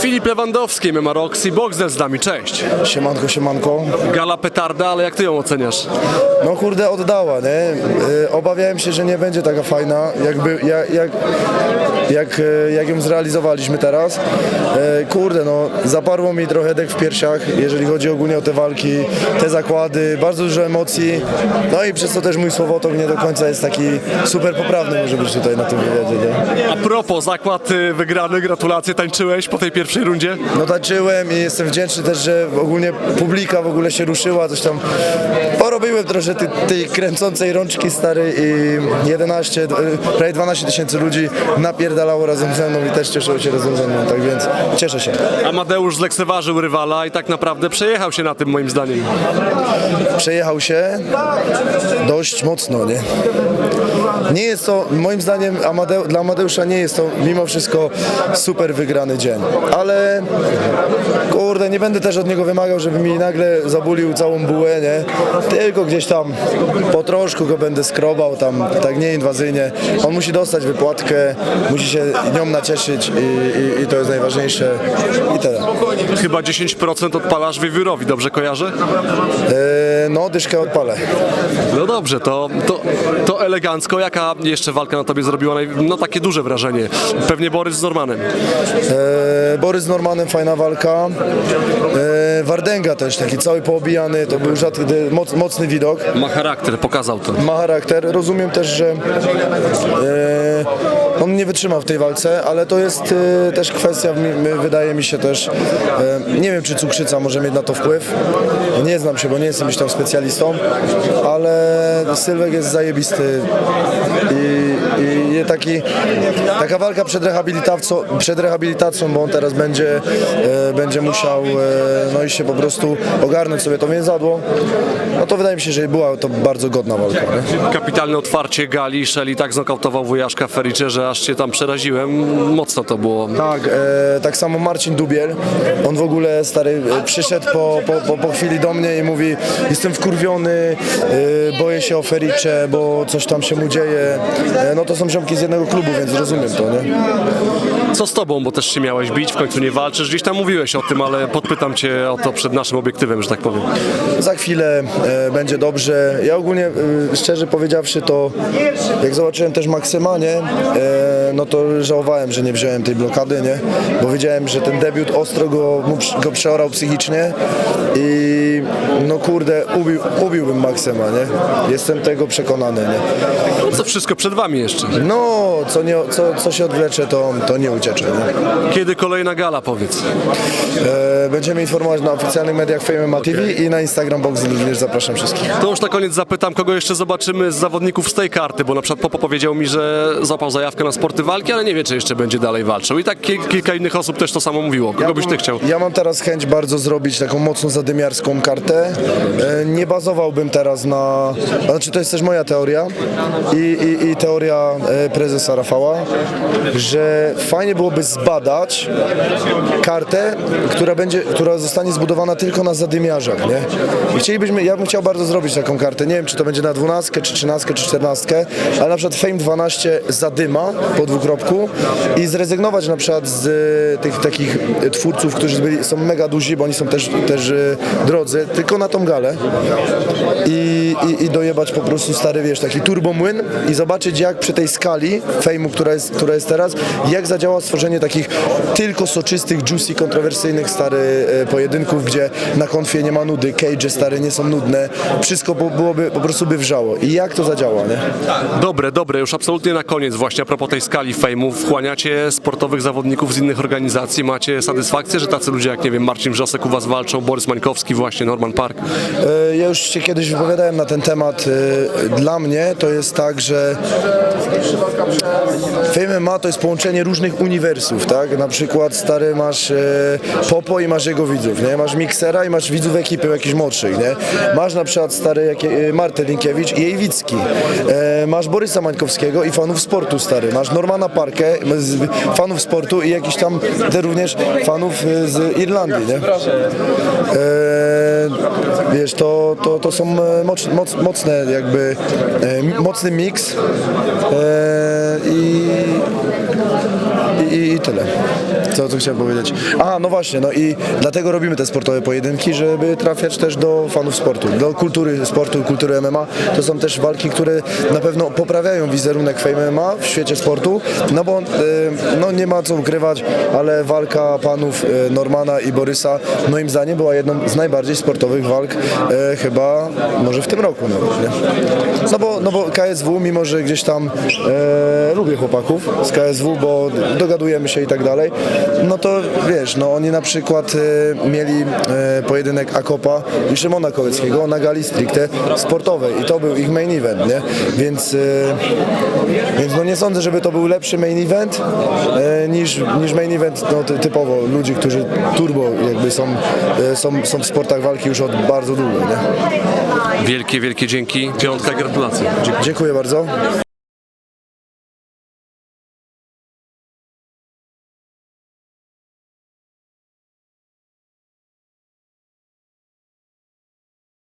Filip Lewandowski, MMA Roxy, Boxer z nami, cześć. Siemanko, siemanko. Gala petarda, ale jak ty ją oceniasz? No kurde, oddała, nie? Y, Obawiałem się, że nie będzie taka fajna, jakby, jak, jak, jak, y, jak ją zrealizowaliśmy teraz. Y, Kurde, no zaparło mi trochę dek w piersiach, jeżeli chodzi ogólnie o te walki, te zakłady, bardzo dużo emocji. No i przez to też mój słowotok nie do końca jest taki super poprawny może być tutaj na tym wywiadzie, nie? A propos, zakład wygrany, gratulacje, tańczyłeś po tej pierwszej rundzie? No tańczyłem i jestem wdzięczny też, że ogólnie publika w ogóle się ruszyła, coś tam porobiłem trochę tej, tej kręcącej rączki stary i 11, d- prawie 12 tysięcy ludzi napierdalało razem ze mną i też cieszyło się razem ze mną, tak więc cieszę się. Amadeusz zlekceważył rywala i tak naprawdę przejechał się na tym moim zdaniem. Przejechał się dość mocno, nie? Nie jest to, moim zdaniem Amadeu, dla Amadeusza nie jest to mimo wszystko super wygrany dzień, ale kurde, nie będę też od niego wymagał, żeby mi nagle zabulił całą bułę, nie? Tylko gdzieś tam po troszku go będę skrobał, tam tak nieinwazyjnie. On musi dostać wypłatkę, musi się nią nacieszyć i, i, i to jest najważniejsze i tyle. Chyba 10% odpalasz wiewiórowi, dobrze kojarzę? E, no, dyszkę odpalę. No dobrze, to, to, to elegancko. Jaka jeszcze walka na tobie zrobiła no takie duże wrażenie? Pewnie Borys z Normanem. E, Borys z Normanem, fajna walka. E, Wardęga też, taki cały poobijany, to był rzadki, moc, mocny widok. Ma charakter, pokazał to. Ma charakter. Rozumiem też, że e, on nie wytrzyma w tej walce, ale to jest e, też kwestia, wydaje mi się też, e, nie wiem czy cukrzyca może mieć na to wpływ. Nie znam się, bo nie jestem jakimś tam specjalistą, ale Sylwek jest zajebisty i, i taki, taka walka przed rehabilitacją, przed rehabilitacją, bo on teraz będzie, e, będzie musiał e, no i się po prostu ogarnąć sobie to więzadło, no to wydaje mi się, że była to bardzo godna walka. Nie? Kapitalne otwarcie gali, Szeli tak znokautował wujaszka Fericze, że aż cię tam przeraziłem. Mocno to było. Tak, e, tak samo Marcin Dubiel, on w ogóle stary e, przyszedł po, po, po, po chwili do mnie i mówi jestem wkurwiony, e, boję się o Fericze, bo coś tam się mu dzieje. E, no to są ziomki z jednego klubu, więc rozumiem to, nie? Co z tobą, bo też się miałeś bić, w końcu nie walczysz. Gdzieś tam mówiłeś o tym, ale podpytam cię o to przed naszym obiektywem, że tak powiem. Za chwilę e, będzie dobrze. Ja ogólnie, e, szczerze powiedziawszy, to jak zobaczyłem też Maksyma, nie, e, no to żałowałem, że nie wziąłem tej blokady, nie, bo wiedziałem, że ten debiut ostro go, go przeorał psychicznie i no kurde, ubił, ubiłbym Maksyma, nie. Jestem tego przekonany, nie. No to wszystko przed wami jeszcze. No, co, nie, co, co się odwlecze, to, to nie uciecze, nie. Kiedy kolejna gala, powiedz? E, będziemy informować na oficjalnych mediach Fame MMA TV i na Instagram Box również zapraszam wszystkich. To już na koniec zapytam, kogo jeszcze zobaczymy z zawodników z tej karty, bo na przykład Popo powiedział mi, że złapał zajawkę na sporty walki, ale nie wie, czy jeszcze będzie dalej walczył. I tak ki- kilka innych osób też to samo mówiło. Kogo byś ty chciał? Ja mam teraz chęć bardzo zrobić taką mocno zadymiarską kartę. E, Nie bazowałbym teraz na... Znaczy to jest też moja teoria i, i, i teoria e, prezesa Rafała, że fajnie byłoby zbadać kartę, która będzie, która zostanie zbudowana tylko na zadymiarzach, nie? Chcielibyśmy, ja bym chciał bardzo zrobić taką kartę. Nie wiem, czy to będzie na 12, czy 13, czy 14, ale na przykład Fame 12 zadyma po dwukropku i zrezygnować na przykład z e, tych takich twórców, którzy byli, są mega duzi, bo oni są też, też e, drodzy, tylko na tą galę i, i, i dojebać po prostu stary, wiesz, taki turbomłyn i zobaczyć jak przy tej skali fejmu, która jest, która jest teraz, jak zadziała stworzenie takich tylko soczystych, juicy, kontrowersyjnych stary e, pojedynków, gdzie na konfie nie ma nudy, cage stary nie są nudne, wszystko byłoby, po prostu by wrzało i jak to zadziała, nie? Dobre, dobre, już absolutnie na koniec właśnie a propos tej skali fejmu. Wchłaniacie sportowych zawodników z innych organizacji, macie satysfakcję, że tacy ludzie jak, nie wiem, Marcin Wrzosek u was walczą, Borys Mańkowski właśnie, Norman Park. E, Ja już się kiedyś wypowiadałem na ten temat. E, Dla mnie to jest tak, że Fame MMA to jest połączenie różnych uniwersów, tak? Na przykład stary masz e, Popo i masz jego widzów, nie? Masz Miksera i masz widzów ekipy jakichś młodszych, nie? Masz na przykład stary jakie, e, Martę Linkiewicz i jej. E, Masz Borysa Mańkowskiego i fanów sportu, stary. Masz Normana Parkę, z fanów sportu i jakiś tam te również fanów e, z Irlandii, nie? E, wiesz, to, to, to są e, moc, moc, mocne jakby, e, mocny miks e, i, i, i tyle. Co chciałem powiedzieć? A, no właśnie, no i dlatego robimy te sportowe pojedynki, żeby trafiać też do fanów sportu, do kultury sportu, kultury MMA. To są też walki, które na pewno poprawiają wizerunek Fame MMA w świecie sportu, no bo e, no nie ma co ukrywać, ale walka panów e, Normana i Borysa moim zdaniem była jedną z najbardziej sportowych walk e, chyba może w tym roku nawet, nie? No bo, no bo KSW, mimo że gdzieś tam lubię chłopaków z KSW, bo dogadujemy się i tak dalej, no to wiesz, no oni na przykład e, mieli e, pojedynek Akopa i Szymona Kołeckiego na gali stricte sportowej i to był ich main event, nie? Więc, e, więc no nie sądzę, żeby to był lepszy main event e, niż, niż main event no, ty, typowo ludzi, którzy turbo jakby są, e, są, są w sportach walki już od bardzo długo, nie? Wielkie, wielkie dzięki. Piątka, gratulacje. Dziękuję bardzo.